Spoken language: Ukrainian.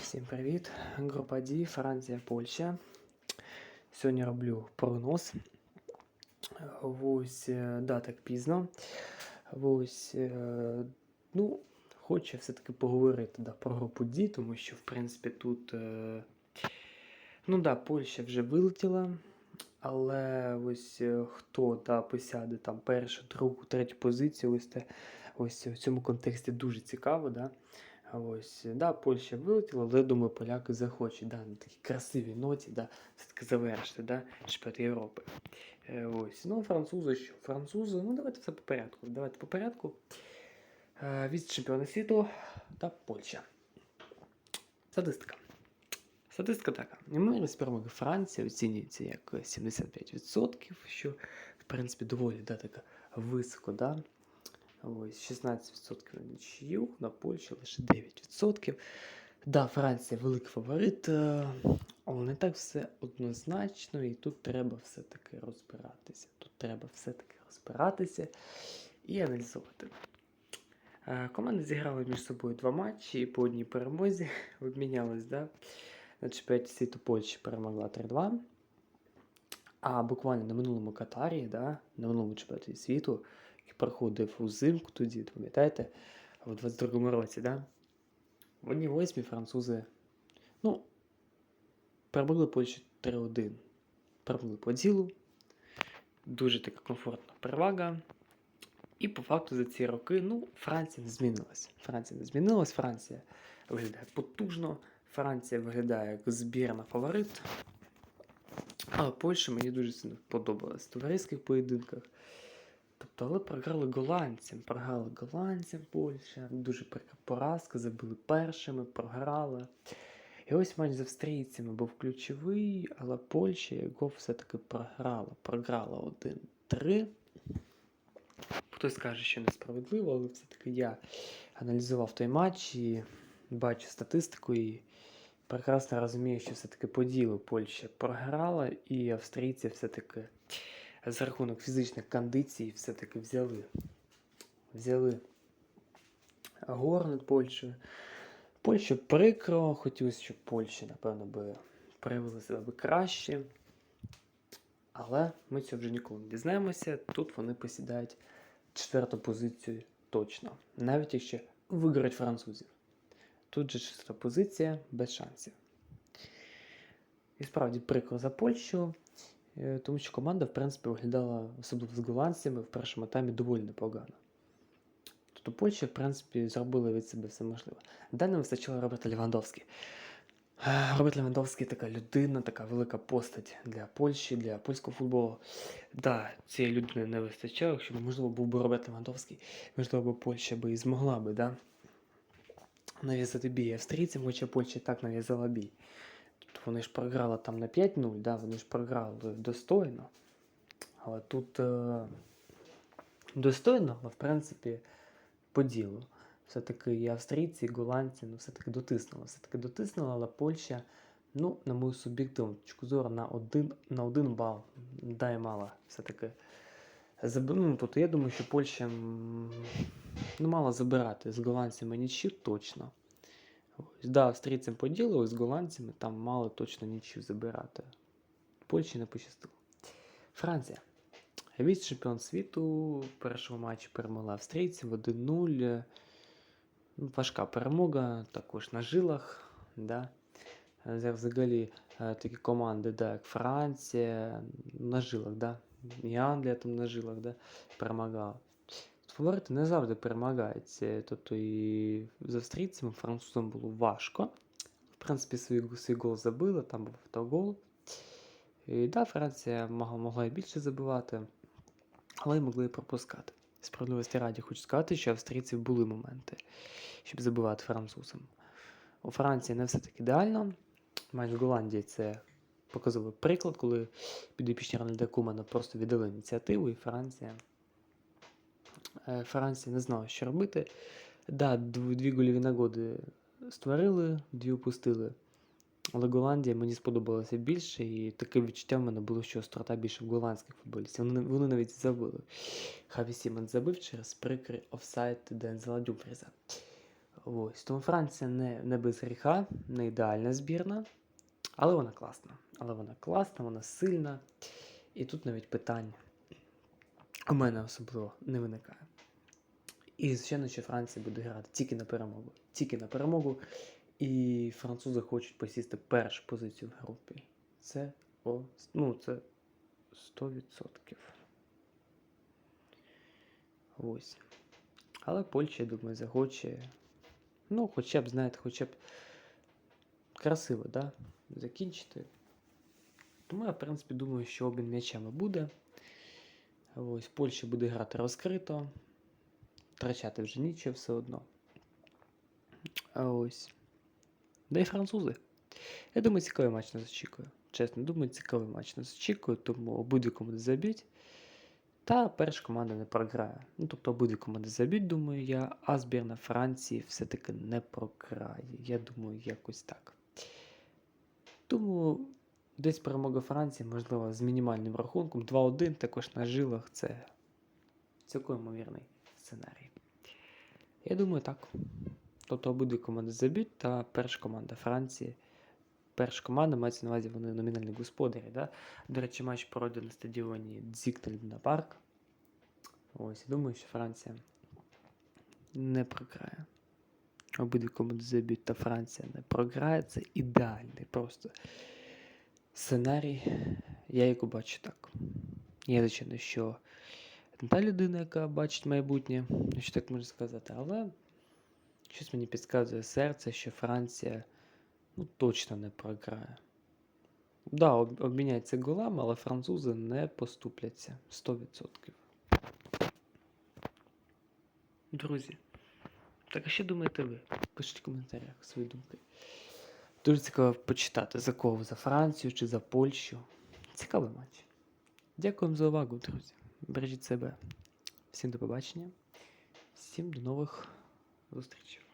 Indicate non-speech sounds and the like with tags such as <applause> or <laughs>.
Всім привіт! Група D, Франція, Польща. Сьогодні роблю прогноз. Ось, е, да, так пізно. Ось, е, ну, хочу все-таки поговорити да, про групу D, тому що, в принципі, тут. е, Ну да, Польща вже вилетіла. Але ось е, хто да, посяде там першу, другу, третю позицію, ось це ось в цьому контексті дуже цікаво. Да? Ось, да, Польща вилетіла, але думаю, поляки захочуть да, на такій красивій ноті да, все-таки завершити да, чемпіонат Європи. Е, Ось. Ну, французи що? Французи, ну давайте все по порядку. Давайте по порядку. Е, Від чемпіона світу та Польща. Статистика. Статистика така. Ймовірність перемоги Франції оцінюється як 75%, що, в принципі, доволі да, така високо. Да? Ось 16% на нічию, на Польщу лише 9%. Да, Франція великий фаворит, е, але не так все однозначно, і тут треба все-таки розбиратися. Тут треба все-таки розбиратися і аналізувати. Е, Команди зіграли між собою два матчі і по одній перемозі <laughs> обмінялись, да? На чемпіонаті світу Польща перемогла 3-2. А буквально на минулому Катарі, да, на минулому чемпіонаті світу, який проходив узимку тоді, пам'ятаєте, у 22-му році, да? В одній восьмі французи, ну, перемогли Польщу 3-1. Перемогли по ділу. Дуже така комфортна перевага. І по факту за ці роки, ну, Франція не змінилась. Франція не змінилась, Франція виглядає потужно, Франція виглядає як збірна фаворит. Але Польща мені дуже сильно подобалась в товариських поєдинках. Тобто, але програли голландцям. Програли голландцям Польща. Дуже поразка, забили першими, програли. І ось матч з австрійцями був ключовий, але Польща його все-таки програла. Програла 1-3. Хтось скаже, що несправедливо, але все-таки я аналізував той матч і бачу статистику і прекрасно розумію, що все-таки по ділу Польща програла, і австрійці все-таки за рахунок фізичних кондицій все-таки взяли. Взяли гор над Польщею. Польща прикро, хотілося, щоб Польща, напевно, би проявила себе би краще. Але ми цього вже ніколи не дізнаємося. Тут вони посідають четверту позицію точно. Навіть якщо виграють французів. Тут же чиста позиція без шансів. І справді прикро за Польщу, тому що команда, в принципі, виглядала, особливо з голландцями, в першому таймі доволі непогано. Тобто Польща, в принципі, зробила від себе все можливе. Далі не вистачило Роберта Лівандовський. Е, Роберт Левандовський така людина, така велика постать для Польщі, для польського футболу. Да, цієї людини не вистачало, якщо б, можливо, був би Роберт Левандовський, можливо, Польща би і змогла би, да, нав'язати бій австрійцям, хоча Польща так нав'язала бій. Вони ж програли там на 5-0, да, вони ж програли достойно. Але тут е, достойно, але в принципі по ділу. Все-таки і австрійці, і голландці, ну, все-таки дотиснули. Все-таки дотиснули, але Польща, ну, на мою суб'єктивну точку зору, на один, на один бал дає мало все-таки. Ну, тобто я думаю, що Польща м, ну, мала забирати з голландцями нічю точно. Ось, да, австрійцям по ділу, з голландцями там мало точно нічю забирати. Польщі не пощастило. Франція. Віце-чемпіон світу в першому матчі перемогла австрійців 1-0. Ну, Важка перемога, також на жилах. Да. Взагалі е, такі команди, да, як Франція, на жилах, да. і Англія там на жилах да, перемагала. Фаворити не завжди перемагають. Е, Тобто і з австрійцями, французам було важко. В принципі, свій, свій гол забили, там був автогол. І да, Франція могла, могла і більше забивати, але й могли і пропускати. Справедливості раді хочу сказати, що австрійців були моменти, щоб забивати французам. У Франції не все так ідеально. Матч в Голландії це показовий приклад, коли підопічні Рональда Кумана просто віддали ініціативу, і Франція. Е, Франція не знала, що робити. Да, дві гольові нагоди створили, дві упустили. Але Голландія мені сподобалася більше, і таке відчуття в мене було, що острота більше в голландських футболістів. Вони, вони навіть забили. Хаві Сімон забив через прикрий офсайд Дензела Дюмфріза. Ось. Тому Франція не, не без гріха, не ідеальна збірна. Але вона класна. Але вона класна, вона сильна. І тут навіть питань у мене особливо не виникає. І, звичайно, що Франція буде грати тільки на перемогу. Тільки на перемогу. І французи хочуть посісти першу позицію в групі. Це, о, ну, це 100%. Ось. Але Польща, я думаю, захоче. Ну, хоча б, знаєте, хоча б красиво, да? Закінчити. Тому я, в принципі, думаю, що обмін м'ячами буде. Ось Польща буде грати розкрито. Втрачати вже нічого все одно. А ось. Да і французи. Я думаю, цікавий матч нас очікує. Чесно, думаю, цікавий матч нас очікує, тому обидві команди заб'ють. Та перша команда не програє. Ну, тобто обидві команди заб'ють, думаю я, а збірна Франції все-таки не програє. Я думаю, якось так. Тому десь перемога Франції, можливо, з мінімальним рахунком. 2-1 також на жилах це цілком ймовірний сценарій. Я думаю, так. Тобто обидві команди заб'ють, та перша команда Франції. Перша команда мається на увазі вони номінальні господарі. Да? До речі, матч пройде на стадіоні Дзіктельна парк. Ось, я думаю, що Франція не програє. Обидві команди заб'ють, та Франція не програє. Це ідеальний просто сценарій. Я його бачу так. Я звичайно, що та людина, яка бачить майбутнє, якщо так можна сказати, але щось мені підказує серце, що Франція ну, точно не програє. Да, обміняється голами, але французи не поступляться 100%. Друзі, так а що думаєте ви? Пишіть в коментарях свої думки. Дуже цікаво почитати, за кого за Францію чи за Польщу. Цікавий матч. Дякуємо за увагу, друзі. Бережіть себе. Всім до побачення. Всім до нових зустрічей.